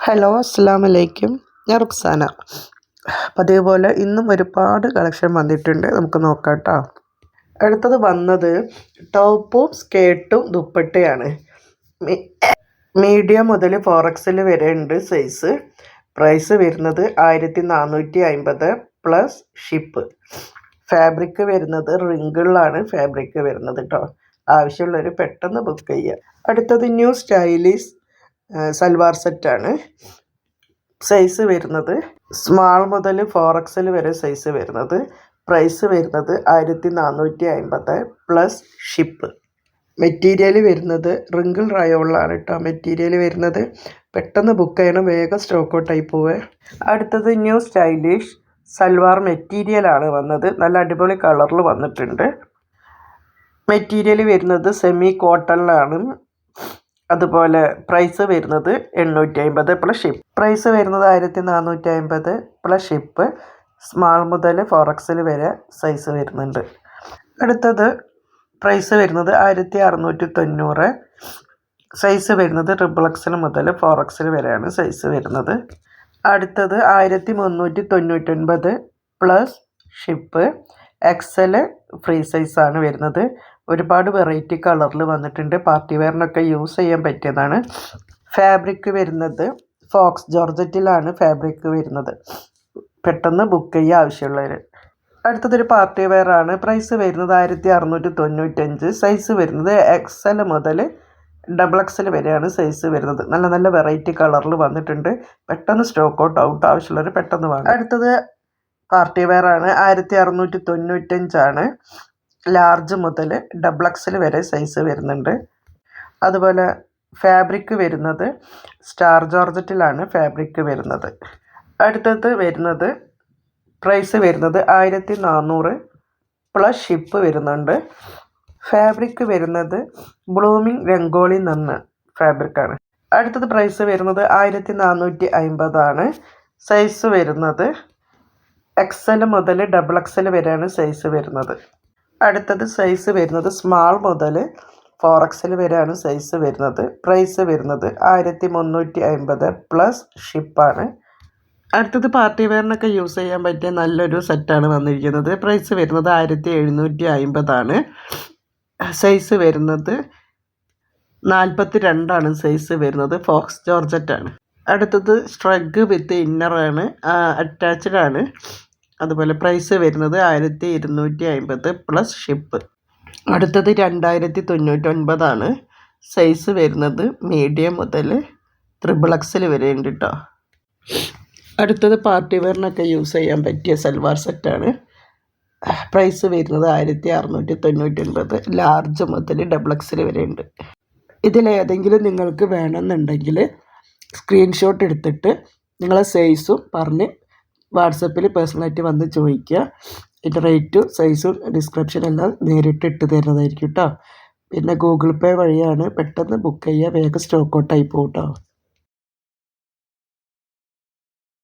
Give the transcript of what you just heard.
Hello അസ്സാം വലൈക്കും ഞാൻ റുക്സാന. പതിവ് പോലെ ഇന്നും ഒരുപാട് കളക്ഷൻ വന്നിട്ടുണ്ട്. നമുക്ക് നോക്കാം കേട്ടോ അടുത്തത് വന്നത് ടോപ്പും സ്കേർട്ടും ദുപ്പട്ടയാണ്. മീഡിയം മുതൽ ഫോറക്സിൽ വരെ ഉണ്ട് സൈസ്. പ്രൈസ് വരുന്നത് ആയിരത്തി നാനൂറ്റി അമ്പത് പ്ലസ് ഷിപ്പ്. ഫാബ്രിക് വരുന്നത് റിങ്കിളിലാണ് ഫാബ്രിക് വരുന്നത് കേട്ടോ ആവശ്യമുള്ളവർ പെട്ടെന്ന് ബുക്ക് ചെയ്യുക. അടുത്തത് ന്യൂ സ്റ്റൈലിഷ് സൽവാർ സെറ്റാണ് സൈസ് വരുന്നത് സ്മാൾ മുതൽ ഫോർ എക്സൽ വരെ സൈസ് വരുന്നത്. പ്രൈസ് വരുന്നത് ആയിരത്തി നാനൂറ്റി അമ്പത് പ്ലസ് ഷിപ്പ് മെറ്റീരിയൽ വരുന്നത് റിങ്കിൾ റയോളാണ് കേട്ടോ മെറ്റീരിയൽ വരുന്നത് പെട്ടെന്ന് ബുക്ക് ചെയ്യണം. വേഗം സ്റ്റോക്ക് ഔട്ടായി പോവേ. അടുത്തത് ന്യൂ സ്റ്റൈലിഷ് സൽവാർ മെറ്റീരിയലാണ് വന്നത്. നല്ല അടിപൊളി കളറിൽ വന്നിട്ടുണ്ട്. മെറ്റീരിയൽ വരുന്നത് സെമി കോട്ടണിലാണ് അതുപോലെ പ്രൈസ് വരുന്നത് എണ്ണൂറ്റി അമ്പത് പ്ലസ് ഷിപ്പ് പ്രൈസ് വരുന്നത് ആയിരത്തി നാനൂറ്റി അമ്പത് പ്ലസ് ഷിപ്പ് സ്മാൾ മുതൽ ഫോറക്സിൽ വരെ സൈസ് വരുന്നുണ്ട്. അടുത്തത് പ്രൈസ് വരുന്നത് ആയിരത്തി അറുന്നൂറ്റി തൊണ്ണൂറ് സൈസ് വരുന്നത് ട്രിപ്പിൾ എക്സിൽ മുതൽ ഫോർ എക്സൽ വരെയാണ് സൈസ് വരുന്നത്. അടുത്തത് ആയിരത്തി മുന്നൂറ്റി തൊണ്ണൂറ്റൊൻപത് പ്ലസ് ഷിപ്പ് എക്സൽ ഫ്രീ സൈസാണ് വരുന്നത്. ഒരുപാട് വെറൈറ്റി കളറിൽ വന്നിട്ടുണ്ട്. പാർട്ടി വെയറിനൊക്കെ യൂസ് ചെയ്യാൻ പറ്റിയതാണ്. ഫാബ്രിക് വരുന്നത് ഫോക്സ് ജോർജറ്റിലാണ് ഫാബ്രിക് വരുന്നത്. പെട്ടെന്ന് ബുക്ക് ചെയ്യുക ആവശ്യമുള്ളവർ അടുത്തതൊരു പാർട്ടി വെയർ ആണ്. പ്രൈസ് വരുന്നത് ആയിരത്തി അറുന്നൂറ്റി തൊണ്ണൂറ്റഞ്ച് സൈസ് വരുന്നത് എക്സൽ മുതൽ ഡബിൾ എക്സൽ വരെയാണ് സൈസ് വരുന്നത്. നല്ല നല്ല വെറൈറ്റി കളറിൽ വന്നിട്ടുണ്ട്. പെട്ടെന്ന് സ്റ്റോക്ക് ഔട്ട് ഔട്ട് ആവശ്യമുള്ളവർ പെട്ടെന്ന് വാങ്ങും. അടുത്തത് പാർട്ടി വെയർ ആണ്. ആയിരത്തി അറുന്നൂറ്റി തൊണ്ണൂറ്റഞ്ചാണ് ലാർജ് മുതൽ ഡബിൾ എക്സൽ വരെ സൈസ് വരുന്നുണ്ട്. അതുപോലെ ഫാബ്രിക് വരുന്നത് സ്റ്റാർ ജോർജറ്റിലാണ് ഫാബ്രിക് വരുന്നത്. അടുത്തത് വരുന്നത് പ്രൈസ് വരുന്നത് ആയിരത്തി നാനൂറ് പ്ലസ് ഷിപ്പ് വരുന്നുണ്ട്. ഫാബ്രിക് വരുന്നത് ബ്ലൂമിങ് രംഗോളി നിന്ന് ഫാബ്രിക്കാണ് അടുത്തത് പ്രൈസ് വരുന്നത് ആയിരത്തി നാനൂറ്റി അമ്പതാണ് സൈസ് വരുന്നത് എക്സൽ മുതൽ ഡബിൾ എക്സൽ വരെയാണ് സൈസ് വരുന്നത്. അടുത്തത് സൈസ് വരുന്നത് സ്മാൾ മുതൽ ഫോർ എക്സൽ വരെയാണ് സൈസ് വരുന്നത്. പ്രൈസ് വരുന്നത് ആയിരത്തി മുന്നൂറ്റി അമ്പത് പ്ലസ് ഷിപ്പാണ് അടുത്തത് പാർട്ടി വെയറിനൊക്കെ യൂസ് ചെയ്യാൻ പറ്റിയ നല്ലൊരു സെറ്റാണ് വന്നിരിക്കുന്നത്. പ്രൈസ് വരുന്നത് ആയിരത്തി എഴുന്നൂറ്റി അമ്പതാണ് സൈസ് വരുന്നത്. നാൽപ്പത്തി രണ്ടാണ് സൈസ് വരുന്നത് ഫോക്സ് ജോർജറ്റാണ് അടുത്തത് സ്ട്രഗ് വിത്ത് ഇന്നറാണ് അറ്റാച്ച്ഡ് ആണ്. അതുപോലെ പ്രൈസ് വരുന്നത് ആയിരത്തി ഇരുന്നൂറ്റി അമ്പത് പ്ലസ് ഷിപ്പ് അടുത്തത് രണ്ടായിരത്തി തൊണ്ണൂറ്റൊൻപതാണ് സൈസ് വരുന്നത് മീഡിയം മുതൽ ത്രിബിൾ എക്സൽ വരെ ഉണ്ട് കേട്ടോ അടുത്തത് പാർട്ടി വെയറിനൊക്കെ യൂസ് ചെയ്യാൻ പറ്റിയ സൽവാർ സെറ്റാണ് പ്രൈസ് വരുന്നത് ആയിരത്തി അറുന്നൂറ്റി തൊണ്ണൂറ്റൊൻപത് ലാർജ് മുതൽ ഡബിൾ എക്സൽ വരെ ഉണ്ട് ഇതിലേതെങ്കിലും നിങ്ങൾക്ക് വേണമെന്നുണ്ടെങ്കിൽ സ്ക്രീൻഷോട്ട് എടുത്തിട്ട് നിങ്ങളെ സൈസും പറഞ്ഞ് വാട്സപ്പിൽ പേഴ്സണലായിട്ട് വന്ന് ചോദിക്കുക. ഇതിന്റെ റേറ്റും സൈസും ഡിസ്ക്രിപ്ഷൻ എല്ലാം നേരിട്ട് ഇട്ട് തരുന്നതായിരിക്കും കേട്ടോ പിന്നെ ഗൂഗിൾ പേ വഴിയാണ് പെട്ടെന്ന് ബുക്ക് ചെയ്യുക. വേഗം സ്റ്റോക്ക് ഔട്ടായി പോകും കേട്ടോ